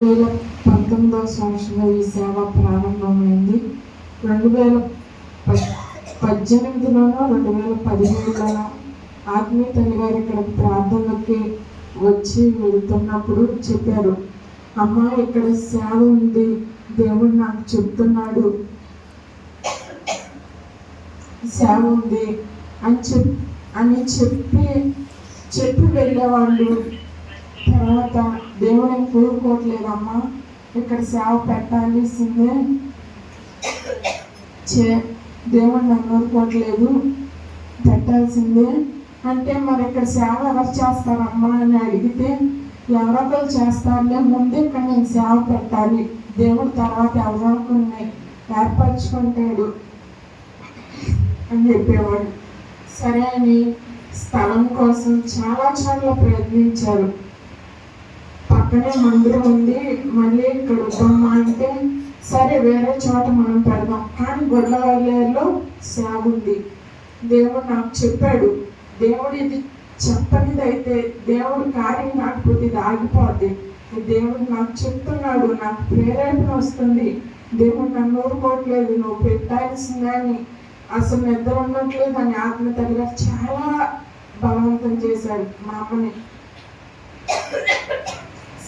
వేల పంతొమ్మిదవ సంవత్సరంలో ఈ సేవ ప్రారంభమైంది. రెండు వేల పద్దెనిమిదిలోనో రెండు వేల పదిహేడులోనో ఆత్మీయ తల్లి గారు ఇక్కడ ప్రార్థనలకి వచ్చి వెళ్తున్నప్పుడు చెప్పారు అమ్మ ఇక్కడ సేవ ఉంది. దేవుడు నాకు చెప్తున్నాడు. సేవ ఉంది. అని చెప్ అని చెప్పి చెప్పి వెళ్ళేవాళ్ళు. తర్వాత దేవుడిని కోరుకోవట్లేదమ్మా. ఇక్కడ సేవ పెట్టాల్సిందే చే దేవుడిని అనుకోవట్లేదు పెట్టాల్సిందే. అంటే మరి ఇక్కడ సేవ ఎవరు చేస్తారమ్మా అని అడిగితే ఎవరో చేస్తారులే ముందు ఇక్కడ నేను సేవ పెట్టాలి. దేవుడు తర్వాత ఎవరొకరిని ఏర్పరచుకుంటాడు అని చెప్పేవాడు. సరే అని స్థలం కోసం చాలా చాలా ప్రయత్నించారు. అక్కడే మందిరం ఉంది. మళ్ళీ ఇక్కడ వద్దామా అంటే సరే వేరే చోట మనం పెడదాం. కానీ గొల్లవల్లేరులో సేవ ఉంది. దేవుడు నాకు చెప్పాడు. దేవుడు ఇది చెప్పనిది అయితే దేవుడు కార్యం కాకపోతే ఇది ఆగిపోద్ది. దేవుడు నాకు చెప్తున్నాడు నాకు ప్రేరేపణ వస్తుంది. దేవుడు నన్ను ఊరుకోవట్లేదు నువ్వు పెట్టాల్సిందని. అసలు నిద్ర ఉండట్లేదు అని ఆత్మ తల్లి చాలా బలవంతం చేశాడు మా అమ్మని.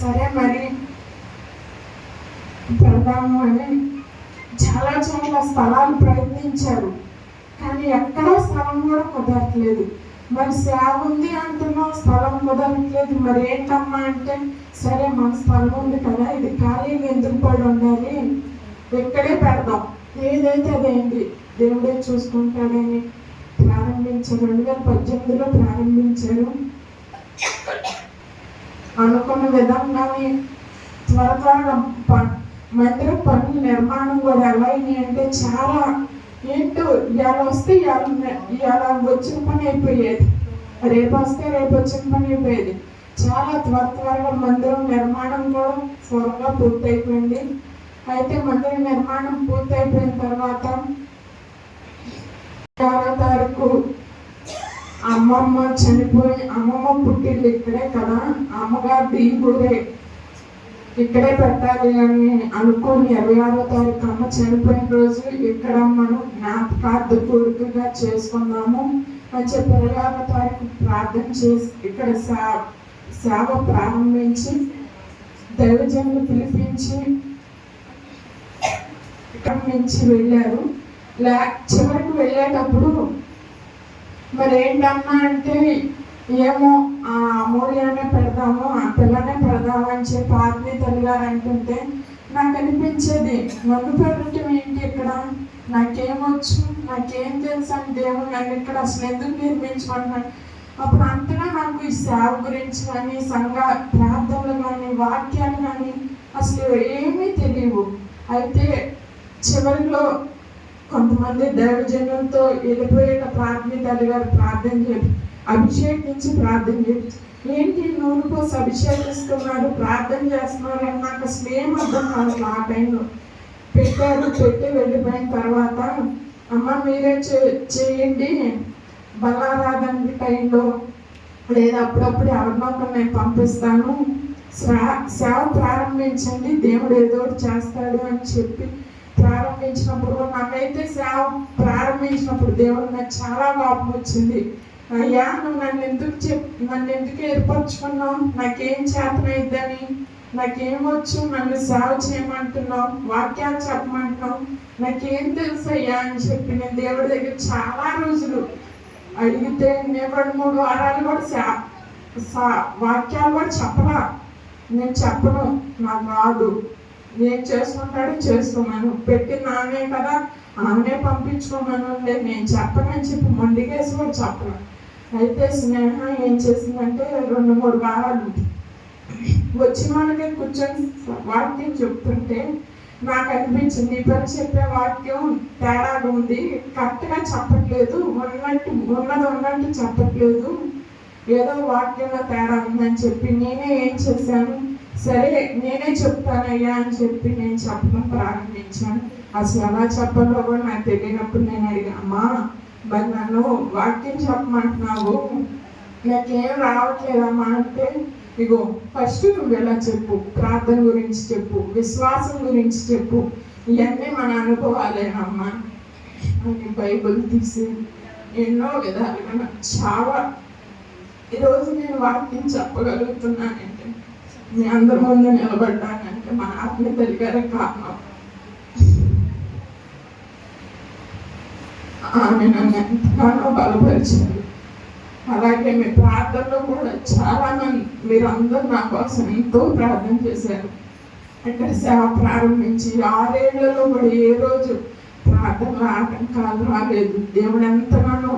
సరే మరి. పెడదాము అని చాలా చోట్ల స్థలాలు ప్రయత్నించారు. కానీ ఎక్కడా స్థలం కూడా కుదరట్లేదు. మరి సేవ ఉంది అంటున్నాం స్థలం కుదరట్లేదు. మరి ఏంటమ్మా అంటే సరే మన స్థలం ఉంది కదా ఇది ఖాళీగా ఎందుకు పడి ఉండాలి? ఇక్కడే పెడదాం. ఏదైతే అదేంటి దేవుడే చూసుకుంటాడని ప్రారంభించారు. రెండు వేల పద్దెనిమిదిలో ప్రారంభించారు. అనుకున్న విధంగానే త్వర త్వరగా ప- మందిర పనుల నిర్మాణం కూడా ఎలా అయింది అంటే చాలా ఏంటో ఇవాళ వస్తే ఇవాళ ఇవాళ వచ్చిన పని అయిపోయేది. రేపు వస్తే రేపు వచ్చిన పని అయిపోయేది. చాలా త్వర త్వరగా మందిరం నిర్మాణం కూడా త్వరగా పూర్తయిపోయింది. అయితే మందిర నిర్మాణం పూర్తయిపోయిన తర్వాత ఆరో తారీఖు అమ్మమ్మ చనిపోయి అమ్మమ్మ పుట్టింది ఇక్కడే కదా. అమ్మగారు ఈ ఇక్కడే పెట్టాలి అని అనుకుని ఇరవై ఆరో తారీఖు అమ్మ చనిపోయిన రోజు ఇక్కడ మనం జ్ఞాపకార్థ కోరికగా చేసుకున్నాము. అని చెప్పి ఇరవై ఆరో తారీఖు ప్రార్థన చేసి ఇక్కడ సేవ ప్రారంభించి దైవజనులు పిలిపించి ఇక్కడ నుంచి వెళ్ళారు. లే చివరికి వెళ్ళేటప్పుడు మరి ఏంటమ్మా అంటే ఏమో ఆ అమూల్యానే పెడదాము ఆ పిల్లనే పెడదాము అని చెప్పి ఆత్మీయ తల్లి గారు అంటుంటే నాకు అనిపించేది నన్ను పెట్టడం ఏంటి ఇక్కడ? నాకేమొచ్చు? నాకేం తెలుసు అని దేవుడు నన్ను ఇక్కడ అసలు ఎందుకు నిర్మించుకుంటున్నాను అప్పుడు అంతగా నాకు ఈ సేవ గురించి కానీ సంఘ ప్రార్థనలు కానీ వాక్యాలు కానీ అసలు ఏమీ తెలియవు. అయితే చివరిలో కొంతమంది దైవజనులతో వెళ్ళిపోయిన ప్రార్థన తల్లి గారు ప్రార్థన చేసి అభిషేకించి ప్రార్థన చేసి ఏంటి నూనె పోసి అభిషేకిస్తున్నారు ప్రార్థన చేస్తున్నారు అని నాకు అసలు ఏం అర్థం కాదు ఆ టైంలో. పెట్టారు పెట్టి వెళ్ళిపోయిన తర్వాత అమ్మ మీరే చే- చేయండి బలారాధన టైంలో లేదా అప్పుడప్పుడు ఎవరినొకరు నేను పంపిస్తాను సేవ ప్రారంభించండి దేవుడు ఏదో ఒకటి చేస్తాడు అని చెప్పి ప్రారంభించినప్పుడు నాకైతే సేవ ప్రారంభించినప్పుడు దేవుడు నాకు చాలా కోపం వచ్చింది. అయ్యా నువ్వు నన్ను ఎందుకు చెప్ నన్ను ఎందుకు ఏర్పరచుకున్నావు? నాకేం చేతనైద్దని? నాకేమొచ్చు? నన్ను సేవ చేయమంటున్నావు? వాక్యాలు చెప్పమంటున్నావు? నాకేం తెలుసు అయ్యా అని చెప్పి నేను దేవుడి దగ్గర చాలా రోజులు అడిగితే నేను రెండు మూడు వారాలు కూడా సా- సా- వాక్యాలు కూడా చెప్పరా నేను చెప్పను. నాకు రాదు. నేను చేసుకుంటాడు చేసుకోమను. పెట్టిన ఆమె కదా ఆమెనే పంపించుకోమను ఉండే నేను చెప్పనని చెప్పి మొండికేసి కూడా చెప్పను. అయితే స్నేహ ఏం చేసిందంటే రెండు మూడు వారాలు వచ్చిన వాళ్ళకే కూర్చొని వాక్యం చెప్తుంటే నాకు అనిపించింది ఇప్పుడు చెప్పే వాక్యం తేడాగా ఉంది కరెక్ట్గా చెప్పట్లేదు ఉన్నట్టు ఉన్నది ఉన్నట్టు చెప్పట్లేదు ఏదో వాక్యంలో తేడా ఉందని చెప్పి నేనే ఏం చేశాను? సరే నేనే చెప్తానయ్యా అని చెప్పి నేను చెప్పడం ప్రారంభించాను. అసలు ఎలా చెప్పాలో కూడా నాకు తెలియనప్పుడు నేను అడిగా అమ్మా మరి నన్ను వాక్యం చెప్పమంటున్నావు? నాకేం రావట్లేదమ్మా అంటే ఇగో ఫస్ట్ నువ్వు ఎలా చెప్పు? ప్రార్థన గురించి చెప్పు విశ్వాసం గురించి చెప్పు. ఇవన్నీ మన అనుభవాలేనమ్మా. అని బైబిల్ తీసి ఎన్నో విధాలుగా నాకు చాలా ఈరోజు నేను వాక్యం చెప్పగలుగుతున్నాను. మీ అందరి ముందు నిలబడ్డానంటే మా ఆత్మీయ గారే కారణం. ఆమె నన్ను ఎంతగానో బలపరిచారు అలాగే మీ ప్రార్థనలో కూడా చాలా మంది మీరందరూ నా కోసం ఎంతో ప్రార్థన చేశారు. ఇక్కడ సేవ ప్రారంభించి ఆరేళ్ళలో కూడా ఏ రోజు ప్రార్థనలో ఆటంకాలు రాలేదు. దేవుడు ఎంతగానో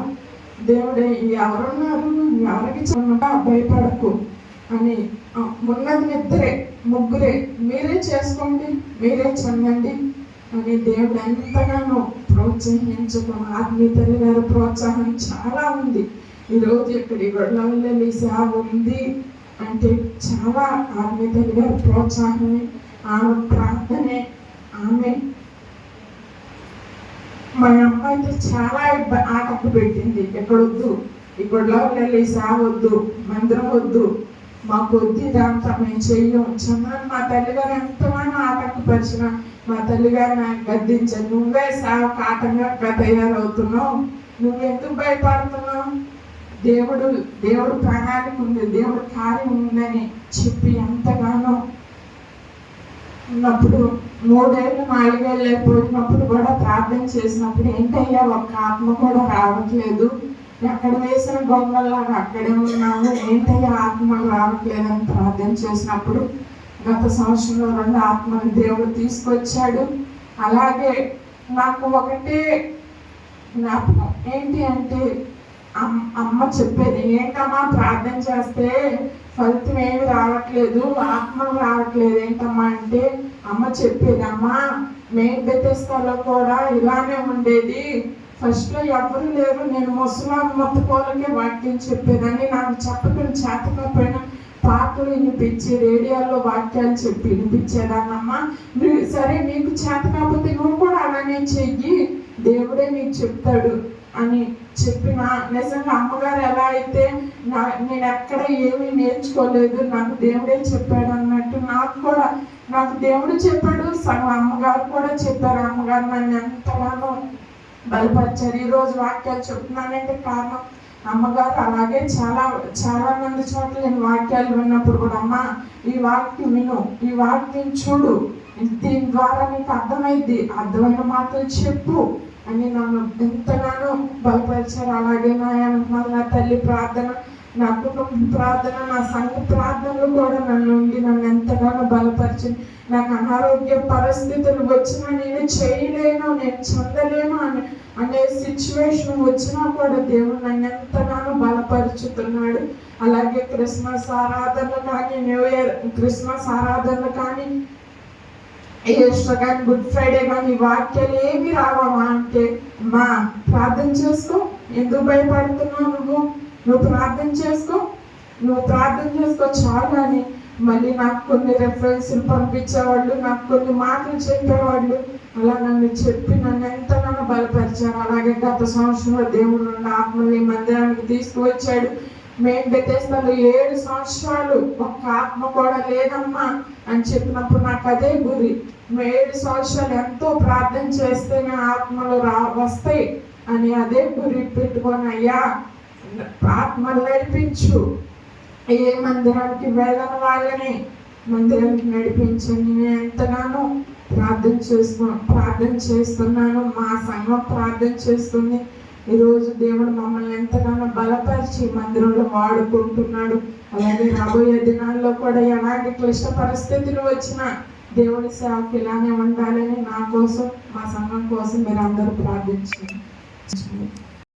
దేవుడే ఎవరున్నారు? ఎవరికి చిన్నగా భయపడకు అని ఉన్నది ఇద్దరే ముగ్గురే మీరే చేసుకోండి మీరే చెందండి. అని దేవుడు ఎంతగానో ప్రోత్సహించడం ఆత్మీయ తల్లి గారి ప్రోత్సాహం చాలా ఉంది. ఈరోజు ఇక్కడ ఈ సేవ ఉంది అంటే చాలా ఆత్మీయ తల్లి గారి ప్రోత్సాహమే ఆమె ప్రార్థనే ఆమె మా అమ్మాయితో చాలా ఇబ్బ- ఆటంకు పెట్టింది. ఇక్కడ వద్దు ఈ వెళ్ళి సేవ వద్దు మందిరం వద్దు. మా కొద్ది దాంతో మేము చెయ్యం ఉంచమని మా తల్లిగారు ఎంతగానో ఆటంకపరిచిన మా తల్లిగారు నాకు గద్దించాను నువ్వే సేవకు ఆటంకంగా తయారవుతున్నావు నువ్వెందుకు భయపడుతున్నావు? దేవుడు దేవుడు ప్రణాళిక ఉంది దేవుడు కార్యం ఉందని చెప్పి ఎంతగానో ఉన్నప్పుడు మూడేళ్ళు నాలుగేళ్ళు అయిపోయినప్పుడు కూడా ప్రార్థన చేసినప్పుడు ఏంటయ్యా ఒక్క ఆత్మ కూడా రావట్లేదు. ఎక్కడ వేసిన గొంగల్లాగా అక్కడే ఉన్నాము. ఏంటయ్యా ఆత్మలు రావట్లేదని ప్రార్థన చేసినప్పుడు గత సంవత్సరంలో రెండు ఆత్మలు దేవుడు తీసుకొచ్చాడు. అలాగే నాకు ఒకటే జ్ఞాపకం. ఏంటి అంటే అమ్- అమ్మ చెప్పేది ఏంటమ్మా ప్రార్థన చేస్తే ఫలితం ఏమి రావట్లేదు ఆత్మలు రావట్లేదు. ఏంటమ్మా అంటే అమ్మ చెప్పేది మేం మెయిన్ బెతెస్తాలో కూడా ఇలానే ఉండేది. ఫస్ట్లో ఎవరు లేరు నేను ముసలాం మొత్తకోలకే వాక్యం చెప్పేదాన్ని. నాకు చెప్పడం చేతకపోయినా పాటలు వినిపించి రేడియోలో వాక్యాలు చెప్పి వినిపించేదాన్నమ్మా. నువ్వు సరే నీకు చేత కాకపోతే నువ్వు కూడా అలానే చెయ్యి. దేవుడే నీకు చెప్తాడు అని చెప్పిన నిజంగా అమ్మగారు ఎలా అయితే నా నేను ఎక్కడ ఏమీ నేర్చుకోలేదు నాకు దేవుడే చెప్పాడు అన్నట్టు నాకు కూడా నాకు దేవుడు చెప్పాడు సగం అమ్మగారు కూడా చెప్పారు. అమ్మగారు నన్ను ఎంతగానో బలపరిచారు. ఈ రోజు వాక్యాలు చెప్తున్నానంటే కారణం అమ్మగారు అలాగే చాలా చాలా మంది చోట్ల నేను వాక్యాలు విన్నప్పుడు కూడా అమ్మ ఈ వాక్యం విను ఈ వాక్యం చూడు. దీని ద్వారా నీకు అర్థమైంది అర్థమైన మాటలు చెప్పు. అని నన్ను ఎంతగానో బలపరిచారు. అలాగే నా తల్లి ప్రార్థన నా కుటుంబ ప్రార్థన నా సంఘ ప్రార్థనలు కూడా నన్ను ఉండి నన్ను ఎంతగానో బలపరిచింది నాకు అనారోగ్య పరిస్థితులు వచ్చినా నేను చేయలేను నేను చెందలేను అని అనే సిచ్యువేషన్ వచ్చినా కూడా దేవుడు నన్ను ఎంతగానో బలపరుచుతున్నాడు. అలాగే క్రిస్మస్ ఆరాధనలు కానీ న్యూ ఇయర్ క్రిస్మస్ ఆరాధనలు కానీ ఈస్టర్ కానీ గుడ్ ఫ్రైడే కానీ వాక్యాలు ఏమి రావమ్మా అంటే మా ప్రార్థన చేసుకో ఎందుకు భయపడుతున్నావు నువ్వు? నువ్వు ప్రార్థన చేసుకో. నువ్వు ప్రార్థన చేసుకో చాలు అని మళ్ళీ నాకు కొన్ని రెఫరెన్స్లు పంపించేవాళ్ళు నాకు కొన్ని మాటలు చెప్పేవాళ్ళు. అలా నన్ను చెప్పి నన్ను ఎంతగానో బలపరిచారు అలాగే గత సంవత్సరంలో దేవుడు నన్ను ఆత్మని మందిరానికి తీసుకువచ్చాడు. మేము బెతేస్తాలో ఏడు సంవత్సరాలు ఒక్క ఆత్మ కూడా లేదమ్మా అని చెప్పినప్పుడు నాకు అదే గురి. ఏడు సంవత్సరాలు ఎంతో ప్రార్థన చేస్తేనే ఆత్మలు రా వస్తాయి అని అదే గురి పెట్టుకొని అయ్యా ఆత్మ నడిపించు ఏ మందిరానికి వెళ్ళని వాళ్ళని? మందిరానికి నడిపించండి. నేను ఎంతగానో ప్రార్థన చేస్తు ప్రార్థన చేస్తున్నాను. మా సంఘం ప్రార్థన చేస్తుంది. ఈరోజు దేవుడు మమ్మల్ని ఎంతగానో బలపరిచి మందిరంలో వాడుకుంటున్నాడు. అలాగే రాబోయే దినాల్లో కూడా ఎలాంటి క్లిష్ట పరిస్థితులు వచ్చినా దేవుడి సేవకు ఇలానే ఉండాలని నా కోసం మా సంఘం కోసం మీరు అందరూ ప్రార్థించండి.